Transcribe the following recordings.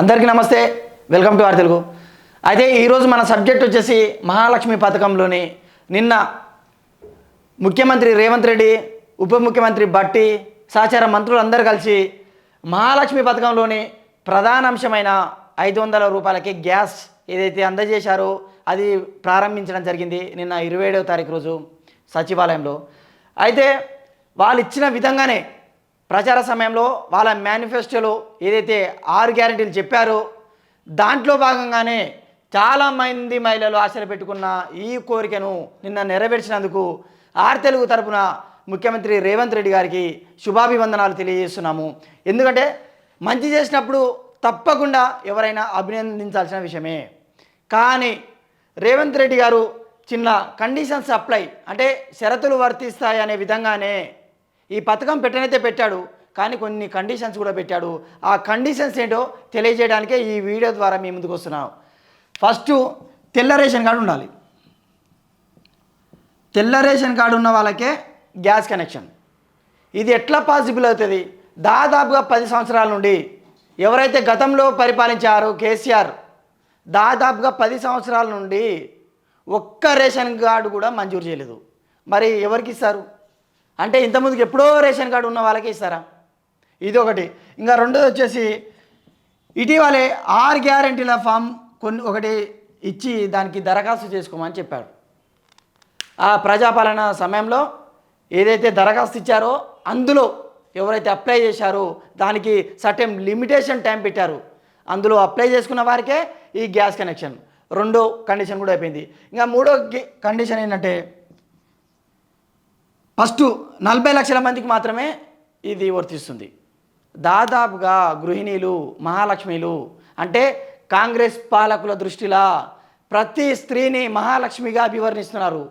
అందరికీ నమస్తే. Welcome to are Telugu అయితే ఈరోజు మన సబ్జెక్ట్ వచ్చేసి మహాలక్ష్మి పథకంలోని నిన్న ముఖ్యమంత్రి రేవంత్ రెడ్డి ఉప ముఖ్యమంత్రి బట్టి సహచార మంత్రులు అందరూ కలిసి మహాలక్ష్మి పథకంలోని ప్రధాన అంశమైన ఐదు వందల రూపాయలకి గ్యాస్ ఏదైతే అందజేశారో అది ప్రారంభించడం జరిగింది నిన్న ఇరవై ఏడవ తారీఖు రోజు సచివాలయంలో. అయితే వాళ్ళు ఇచ్చిన విధంగానే ప్రచార సమయంలో వాళ్ళ మేనిఫెస్టోలో ఏదైతే ఆరు గ్యారెంటీలు చెప్పారో దాంట్లో భాగంగానే చాలామంది మహిళలు ఆశలు పెట్టుకున్న ఈ కోరికను నిన్న నెరవేర్చినందుకు ఆర్ తెలుగు తరపున ముఖ్యమంత్రి రేవంత్ రెడ్డి గారికి శుభాభివందనాలు తెలియజేస్తున్నాము. ఎందుకంటే మంచి చేసినప్పుడు తప్పకుండా ఎవరైనా అభినందించాల్సిన విషయమే. కానీ రేవంత్ రెడ్డి గారు చిన్న కండిషన్స్ అప్లై అంటే షరతులు వర్తిస్తాయి అనే విధంగానే ఈ పథకం పెట్టనైతే పెట్టాడు కానీ కొన్ని కండిషన్స్ కూడా పెట్టాడు. ఆ కండిషన్స్ ఏంటో తెలియజేయడానికే ఈ వీడియో ద్వారా మీ ముందుకు వస్తున్నాను ఫస్ట్ తెల్ల రేషన్ కార్డు ఉండాలి. తెల్ల రేషన్ కార్డు ఉన్న వాళ్ళకే గ్యాస్ కనెక్షన్. ఇది ఎట్లా పాసిబుల్ అవుతుంది? దాదాపుగా పది సంవత్సరాల నుండి ఎవరైతే గతంలో పరిపాలించారో కేసీఆర్ దాదాపుగా పది సంవత్సరాల నుండి ఒక్క రేషన్ కార్డు కూడా మంజూరు చేయలేదు. మరి ఎవరికి ఇస్తారు? అంటే ఇంతకుముందుకు ఎప్పుడో రేషన్ కార్డు ఉన్న వాళ్ళకే ఇస్తారా? ఇది ఒకటి. ఇంకా రెండోది వచ్చేసి ఇటీవలే ఆరు గ్యారంటీల ఫామ్ కొన్ని ఒకటి ఇచ్చి దానికి దరఖాస్తు చేసుకోమని చెప్పాడు ఆ ప్రజాపాలన సమయంలో ఏదైతే దరఖాస్తు ఇచ్చారో అందులో ఎవరైతే అప్లై చేశారో దానికి సర్టెన్ లిమిటేషన్ టైం పెట్టారు. అందులో అప్లై చేసుకున్న వారికే ఈ గ్యాస్ కనెక్షన్. రెండో కండిషన్ కూడా అయిపోయింది. ఇంకా మూడో కండిషన్ ఏంటంటే ఫస్ట్ నలభై లక్షల మందికి మాత్రమే ఇది వర్తిస్తుంది. దాదాపుగా గృహిణీలు మహాలక్ష్మిలు అంటే కాంగ్రెస్ పాలకుల దృష్టిలా ప్రతి స్త్రీని మహాలక్ష్మిగా అభివర్ణిస్తున్నారు.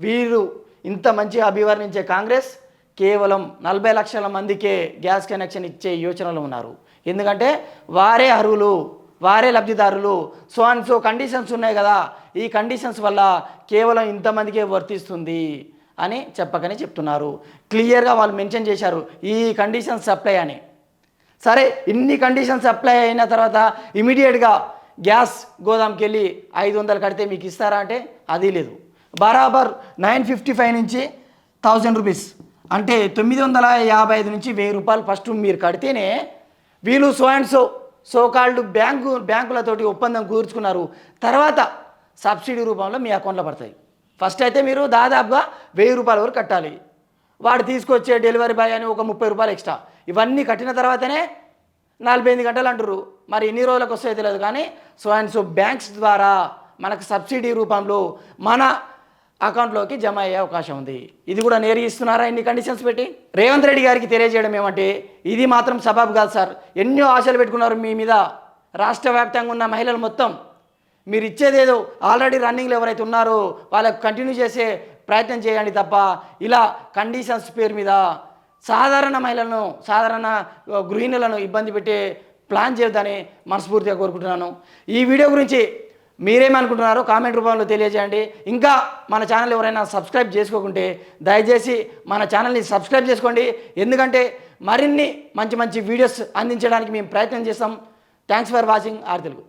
వీరు ఇంత మంచిగా అభివర్ణించే కాంగ్రెస్ కేవలం నలభై లక్షల మందికే గ్యాస్ కనెక్షన్ ఇచ్చే యోచనలో ఉన్నారు. ఎందుకంటే వారే అర్హులు వారే లబ్ధిదారులు సో అండ్ సో కండిషన్స్ ఉన్నాయి కదా. ఈ కండిషన్స్ వల్ల కేవలం ఇంతమందికే వర్తిస్తుంది. అని చెప్పకనే చెప్తున్నారు. క్లియర్గా వాళ్ళు మెన్షన్ చేశారు ఈ కండిషన్స్ సప్లై అని. సరే ఇన్ని కండిషన్స్ అప్లై అయిన తర్వాత ఇమీడియట్గా గ్యాస్ గోదాంకి వెళ్ళి ఐదు వందలు కడితే మీకు ఇస్తారా అంటే అది లేదు. బరాబర్ నైన్ ఫిఫ్టీ ఫైవ్ నుంచి థౌజండ్ రూపీస్ అంటే తొమ్మిది వందల యాభై ఐదు నుంచి వెయ్యి రూపాయలు ఫస్ట్ మీరు కడితేనే వీళ్ళు so and so so called bank బ్యాంకులతోటి ఒప్పందం కూర్చుకున్నారు. తర్వాత సబ్సిడీ రూపంలో మీ అకౌంట్లో పడతాయి. ఫస్ట్ అయితే మీరు దాదాపుగా వెయ్యి రూపాయల వరకు కట్టాలి. వాడు తీసుకొచ్చే డెలివరీ బాయ్ అని ఒక ముప్పై రూపాయలు ఎక్స్ట్రా. ఇవన్నీ కట్టిన తర్వాతనే నలభై ఎనిమిది గంటలు అంటారు మరి ఎన్ని రోజులకు వస్తే తెలియదు కానీ సో అండ్ సో బ్యాంక్స్ ద్వారా మనకు సబ్సిడీ రూపంలో మన అకౌంట్లోకి జమ అయ్యే అవకాశం ఉంది. ఇది కూడా నేరు ఇస్తున్నారా? ఇన్ని కండిషన్స్ పెట్టి? రేవంత్ రెడ్డి గారికి తెలియజేయడం ఏమంటే ఇది మాత్రం సబాబు కాదు సార్. ఎన్నో ఆశలు పెట్టుకున్నారు మీ మీద. రాష్ట్ర వ్యాప్తంగా ఉన్న మహిళలు మొత్తం మీరు ఇచ్చేదేదో ఆల్రెడీ రన్నింగ్లో ఎవరైతే ఉన్నారో వాళ్ళకు కంటిన్యూ చేసే ప్రయత్నం చేయండి తప్ప ఇలా కండిషన్స్ పేరు మీద సాధారణ మహిళలను సాధారణ గృహిణులను ఇబ్బంది పెట్టే ప్లాన్ చేయొద్దని మనస్ఫూర్తిగా కోరుకుంటున్నాను. ఈ వీడియో గురించి మీరేమనుకుంటున్నారో కామెంట్ రూపంలో తెలియజేయండి. ఇంకా మన ఛానల్ ఎవరైనా సబ్స్క్రైబ్ చేసుకోకుంటే దయచేసి మన ఛానల్ని సబ్స్క్రైబ్ చేసుకోండి. ఎందుకంటే మరిన్ని మంచి మంచి వీడియోస్ అందించడానికి మేము ప్రయత్నం చేస్తాం. Thanks for watching R Telugu.